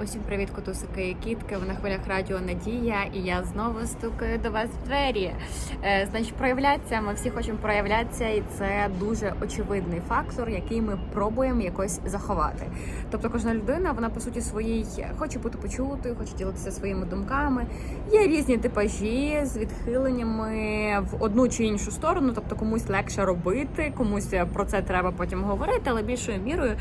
Усім привіт, котусики і кітки. Ви на хвилях радіо Надія, і я знову стукаю до вас в двері. Е, значить, проявлятися. Ми всі хочемо проявлятися, і це дуже очевидний фактор, який ми пробуємо якось заховати. Тобто, кожна людина, вона по суті своїй хоче бути почутою, хоче ділитися своїми думками. Є різні типажі з відхиленнями в одну чи іншу сторону. Тобто, комусь легше робити, комусь про це треба потім говорити, але більшою мірою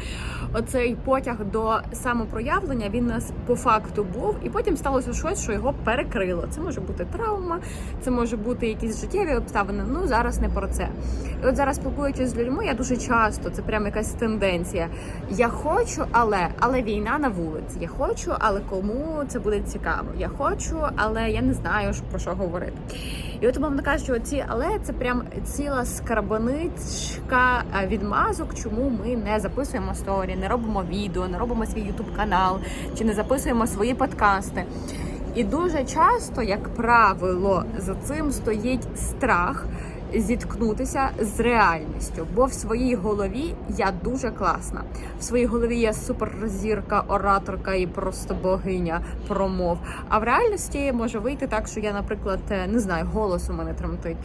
оцей потяг до самопроявлення він у нас по факту був, і потім сталося щось, що його перекрило. Це може бути травма, це може бути якісь життєві обставини. Ну зараз не про це. І от зараз спілкуючись з людьми, я дуже часто це прям якась тенденція. Я хочу, але але війна на вулиці. Я хочу, але кому це буде цікаво. Я хочу, але я не знаю про що говорити. І от мовно кажучи, оці але це прям ціла скарбаничка е, відмазок, чому ми не записуємо сторі, не робимо відео, не робимо свій ютуб канал чи не записуємо свої подкасти. І дуже часто, як правило, за цим стоїть страх зіткнутися з реальністю, бо в своїй голові я дуже класна. В своїй голові я суперрозірка, ораторка і просто богиня промов. А в реальності може вийти так, що я, наприклад, е, не знаю, голос у мене тремтить,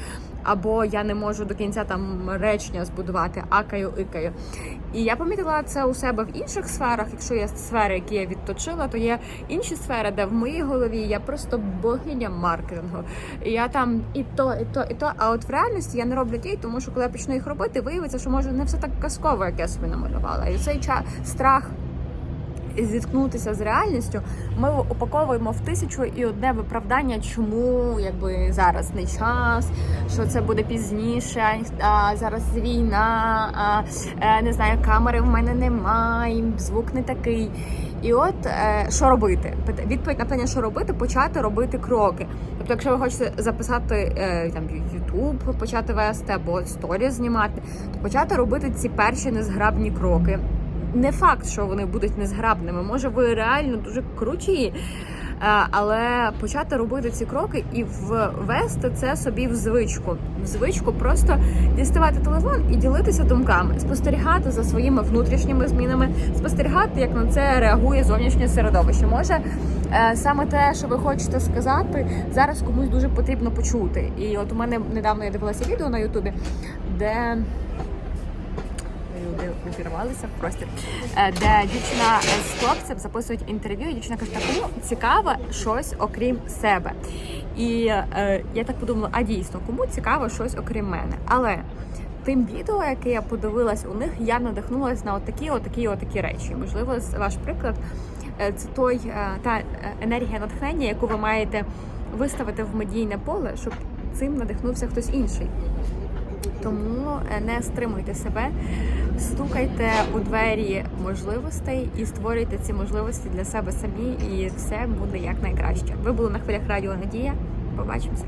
або я не можу до кінця там речення збудувати, акаю, икаю. І я помітила це у себе в інших сферах. Якщо є сфери, які я відточила, то є інші сфери, де в моїй голові я просто богиня маркетингу. І я там і то, і то, і то. А от в реальності я не роблю дій, тому що коли я почну їх робити, виявиться, що може не все так казково, як я собі намалювала. І цей час страх. Зіткнутися з реальністю, ми упаковуємо в тисячу і одне виправдання, чому якби зараз не час, що це буде пізніше. А зараз війна, а, е, не знаю, камери в мене немає, звук не такий. І от е, що робити? Відповідь на питання, що робити, почати робити кроки. Тобто, якщо ви хочете записати е, там YouTube, почати вести або сторіс знімати, то почати робити ці перші незграбні кроки. Не факт, що вони будуть незграбними. Може, ви реально дуже круті, е, але почати робити ці кроки і ввести це собі в звичку. В звичку просто діставати телефон і ділитися думками, спостерігати за своїми внутрішніми змінами, спостерігати, як на це реагує зовнішнє середовище. Може е, саме те, що ви хочете сказати, зараз комусь дуже потрібно почути. І от у мене недавно я дивилася відео на Ютубі, де люди увірвалися в простір, е, де дівчина з хлопцем записують інтерв'ю. і Дівчина каже, «Та кому цікаво щось окрім себе. І е, я так подумала, а дійсно, кому цікаво щось окрім мене. Але тим відео, яке я подивилась у них, я надихнулася на отакі, отакі, отакі речі. Можливо, ваш приклад е, це той е, та енергія натхнення, яку ви маєте виставити в медійне поле, щоб цим надихнувся хтось інший. Тому е, не стримуйте себе, стукайте у двері можливостей і створюйте ці можливості для себе самі, і все буде як найкраще. Ви були на хвилях радіо Надія. Побачимося.